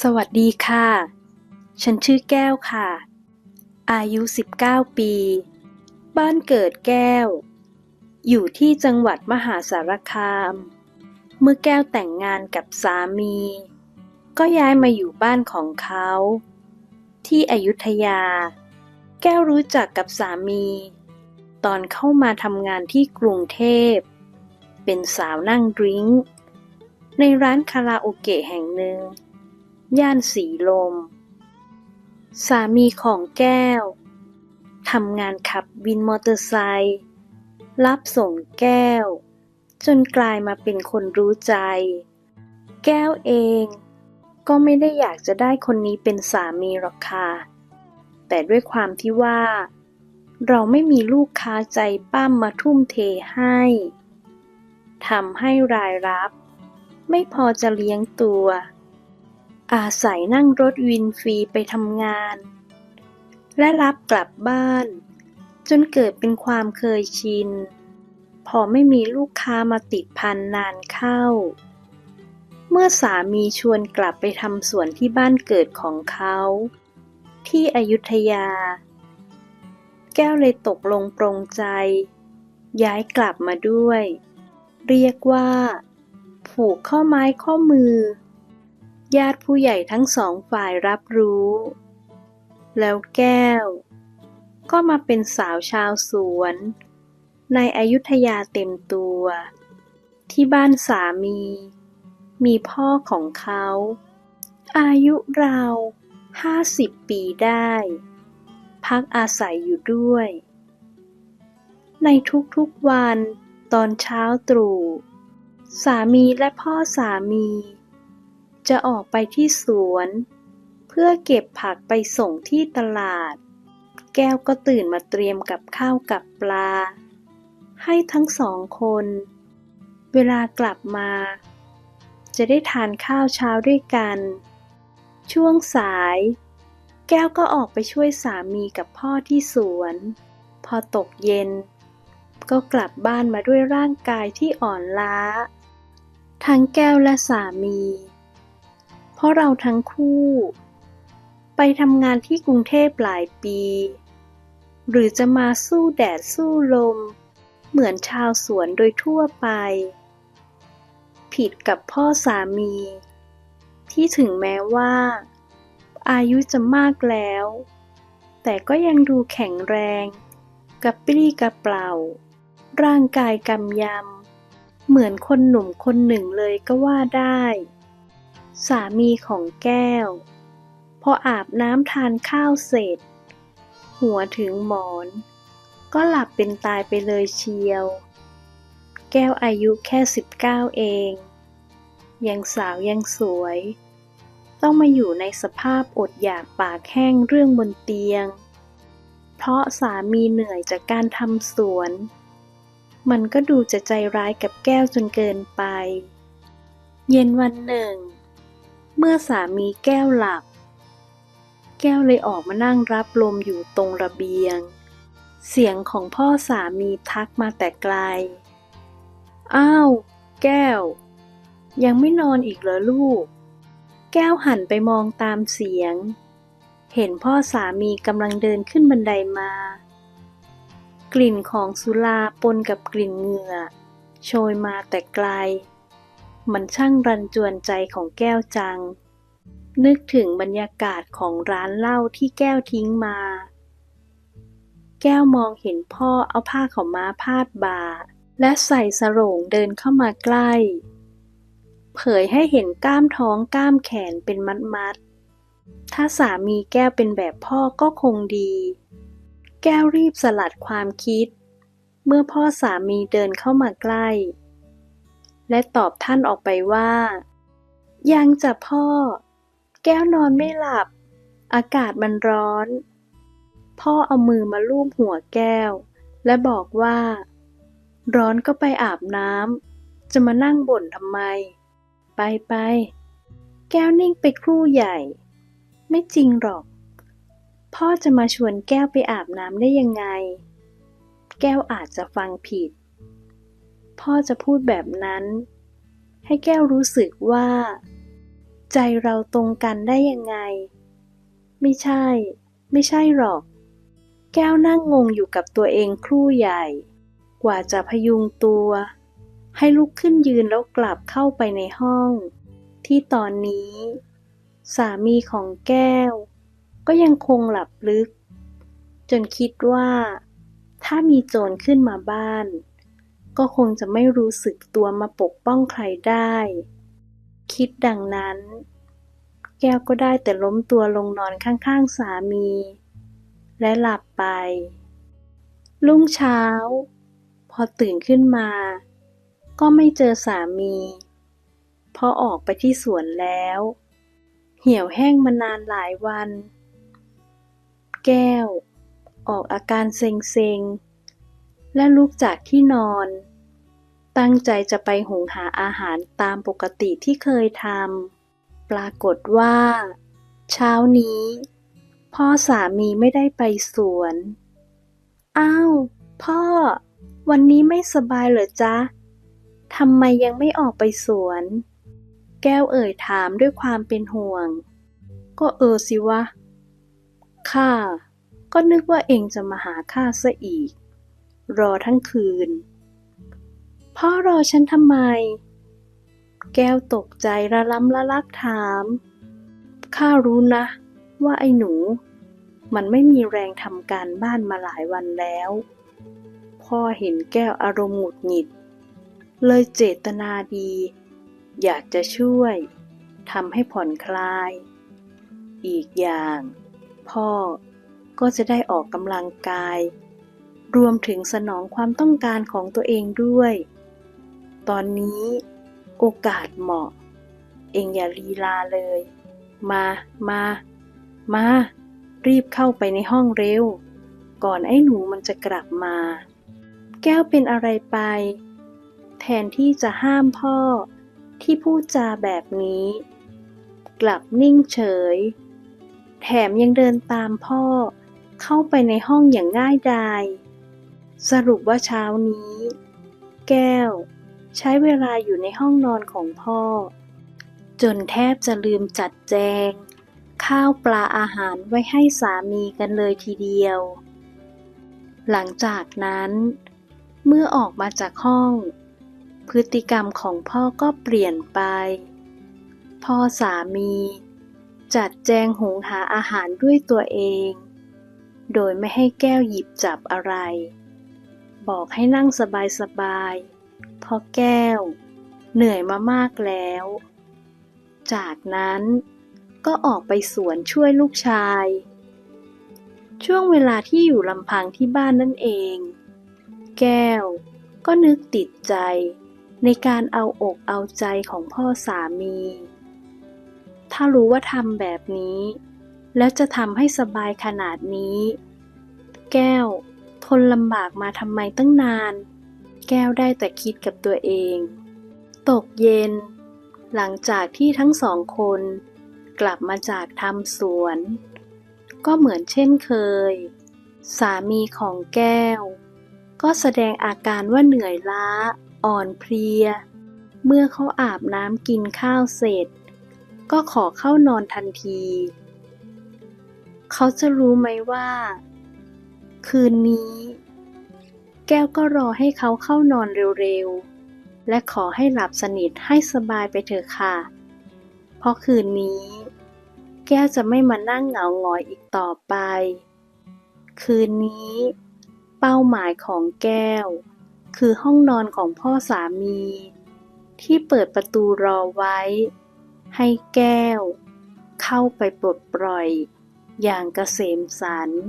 สวัสดีค่ะ ฉันชื่อแก้วค่ะ อายุ 19 ปี บ้านเกิดแก้ว อยู่ที่จังหวัดมหาสารคาม เมื่อแก้วแต่งงานกับสามี ก็ย้ายมาอยู่บ้านของเขา ที่อยุธยา แก้วรู้จักกับสามี ตอนเข้ามาทำงานที่กรุงเทพ เป็นสาวนั่งดริ้งในร้านคาราโอเกะแห่งหนึ่ง ย่านสีลม สามีของแก้วทำงานขับวินมอเตอร์ไซค์รับส่งแก้ว จนกลายมาเป็นคนรู้ใจ แก้วเองก็ไม่ได้อยากจะได้คนนี้เป็นสามีหรอกค่ะ แต่ด้วยความที่ว่า เราไม่มีลูกค้าใจปั้มมาทุ่มเทให้ทำให้รายรับ ไม่พอจะเลี้ยงตัว อาศัยนั่งรถวินฟรีไปทำงาน และรับกลับบ้าน จนเกิดเป็นความเคยชิน พอไม่มีลูกค้ามาติดพันนานเข้า เมื่อสามีชวนกลับไปทำสวนที่บ้านเกิดของเขา ที่อยุธยา แก้วเลยตกลงปรงใจ ย้ายกลับมาด้วย เรียกว่า ผูกข้อไม้ข้อมือ ญาติผู้ใหญ่ทั้งสองฝ่ายรับรู้ แล้วแก้ว ก็มาเป็นสาวชาวสวน ในอยุธยาเต็มตัว ที่บ้านสามี มีพ่อของเขา อายุราวห้าสิบปีได้ พักอาศัยอยู่ด้วย ในทุกๆวันตอนเช้าตรู่สามีและพ่อสามี จะออกไปที่สวน เพื่อเก็บผักไปส่งที่ตลาด แก้วก็ตื่นมาเตรียมกับข้าวกับปลา ให้ทั้งสองคน เวลากลับมา จะได้ทานข้าวเช้าด้วยกัน ช่วงสาย แก้วก็ออกไปช่วยสามีกับพ่อที่สวน พอตกเย็น ก็กลับบ้านมาด้วยร่างกายที่อ่อนล้า ทั้งแก้วและสามี เพราะเราทั้งคู่ ไปทำงานที่กรุงเทพหลายปี หรือจะมาสู้แดดสู้ลม เหมือนชาวสวนโดยทั่วไป ผิดกับพ่อสามี ที่ถึงแม้ว่า อายุจะมากแล้ว แต่ก็ยังดูแข็งแรง กระปรี้กระเปร่า ร่างกายกำยำเหมือนคนหนุ่มคนหนึ่งเลยก็ว่าได้ สามีของแก้ว พออาบน้ำทานข้าวเสร็จ หัวถึงหมอน ก็หลับเป็นตายไปเลยเชียว แก้วอายุแค่สิบเก้าเอง ยังสาวยังสวย ต้องมาอยู่ในสภาพอดอยากปากแห้งเรื่องบนเตียง เพราะสามีเหนื่อยจากการทำสวน มันก็ดูจะใจร้ายกับแก้วจนเกินไป เย็นวันหนึ่ง เมื่อสามีแก้วหลับ แก้วเลยออกมานั่งรับลมอยู่ตรงระเบียง เสียงของพ่อสามีทักมาแต่ไกล อ้าว แก้ว ยังไม่นอนอีกเหรอลูก แก้วหันไปมองตามเสียง เห็นพ่อสามีกำลังเดินขึ้นบันไดมา กลิ่นของสุราปนกับกลิ่นเหงื่อ โชยมาแต่ไกล มันช่างรันจวนใจของแก้วจัง นึกถึงบรรยากาศของร้านเหล้าที่แก้วทิ้งมา แก้วมองเห็นพ่อเอาผ้าขาวม้าพาดบ่า และใส่สรงเดินเข้ามาใกล้ เผยให้เห็นกล้ามท้องกล้ามแขนเป็นมัดๆถ้าสามีแก้วเป็นแบบพ่อก็คงดี แก้วรีบสลัดความคิด เมื่อพ่อสามีเดินเข้ามาใกล้ และตอบท่านออกไปว่า ยังจะพ่อ แก้วนอนไม่หลับ อากาศมันร้อน พ่อเอามือมาลูบหัวแก้ว และบอกว่า ร้อนก็ไปอาบน้ำจะมานั่งบ่นทำไม ไปไป แก้วนิ่งไปครู่ใหญ่ ไม่จริงหรอก พ่อจะมาชวนแก้วไปอาบน้ำได้ยังไง แก้วอาจจะฟังผิด พ่อจะพูดแบบนั้น ให้แก้วรู้สึกว่า ใจเราตรงกันได้ยังไง ไม่ใช่ ไม่ใช่หรอก แก้วนั่งงงอยู่กับตัวเองครู่ใหญ่ กว่าจะพยุงตัว ให้ลุกขึ้นยืนแล้วกลับเข้าไปในห้อง ที่ตอนนี้ สามีของแก้ว ก็ยังคงหลับลึก จนคิดว่า ถ้ามีโจรขึ้นมาบ้าน ก็คงจะไม่รู้สึกตัวมาปกป้องใครได้ คิดดังนั้น แก้วก็ได้แต่ล้มตัวลงนอนข้างๆสามี และหลับไป รุ่งเช้า พอตื่นขึ้นมา ก็ไม่เจอสามีพราะออกไปที่สวนแล้ว เหี่ยวแห้งมานานหลายวัน แก้ว ออกอาการเซ็งๆ และลุกจากที่นอน ตั้งใจจะไปหุงหาอาหารตามปกติที่เคยทำ ปรากฏว่า เช้านี้ พ่อสามีไม่ได้ไปสวน อ้าว พ่อ วันนี้ไม่สบายเหรอจ๊ะทำไมยังไม่ออกไปสวน แก้วเอ่ยถามด้วยความเป็นห่วง ก็เออสิวะ ข้า ก็นึกว่าเองจะมาหาข้าซะอีก รอทั้งคืน พ่อรอฉันทำไม แก้วตกใจระล้ำละลักถาม ข้ารู้นะ ว่าไอ้หนู มันไม่มีแรงทำการบ้านมาหลายวันแล้ว พ่อเห็นแก้วอารมณ์หงุดหงิด เลยเจตนาดี อยากจะช่วยทำให้ผ่อนคลาย อีกอย่าง พ่อก็จะได้ออกกำลังกาย รวมถึงสนองความต้องการของตัวเองด้วย ตอนนี้โอกาสเหมาะ เองอย่าลีลาเลย มา มา มา รีบเข้าไปในห้องเร็ว ก่อนไอ้หนูมันจะกลับมา แก้วเป็นอะไรไป แทนที่จะห้ามพ่อที่พูดจาแบบนี้ กลับนิ่งเฉย แถมยังเดินตามพ่อเข้าไปในห้องอย่างง่ายดาย สรุปว่าเช้านี้ แก้ว ใช้เวลาอยู่ในห้องนอนของพ่อ จนแทบจะลืมจัดแจง ข้าวปลาอาหารไว้ให้สามีกันเลยทีเดียว หลังจากนั้น เมื่อออกมาจากห้อง พฤติกรรมของพ่อก็เปลี่ยนไป พ่อสามี จัดแจงหุงหาอาหารด้วยตัวเอง โดยไม่ให้แก้วหยิบจับอะไร บอกให้นั่งสบายๆเพราะแก้ว เหนื่อยมามากแล้ว จากนั้นก็ออกไปสวนช่วยลูกชาย ช่วงเวลาที่อยู่ลำพังที่บ้านนั่นเอง แก้วก็นึกติดใจ ในการเอาอกเอาใจของพ่อสามี ถ้ารู้ว่าทำแบบนี้ แล้วจะทำให้สบายขนาดนี้ แก้ว ทนลำบากมาทำไมตั้งนาน แก้วได้แต่คิดกับตัวเอง ตกเย็น หลังจากที่ทั้งสองคน กลับมาจากทำสวน ก็เหมือนเช่นเคย สามีของแก้ว ก็แสดงอาการว่าเหนื่อยล้า อ่อนเพลีย เมื่อเขาอาบน้ำกินข้าวเสร็จ ก็ขอเข้านอนทันที เขาจะรู้ไหมว่า คืนนี้ แก้วก็รอให้เขาเข้านอนเร็วๆ และขอให้หลับสนิทให้สบายไปเถอะค่ะ เพราะคืนนี้ แก้วจะไม่มานั่งเหงาหงอยอีกต่อไป คืนนี้ เป้าหมายของแก้ว คือห้องนอนของพ่อสามี ที่เปิดประตูรอไว้ ให้แก้ว เข้าไปปลดปล่อยอย่างเกษมสันต์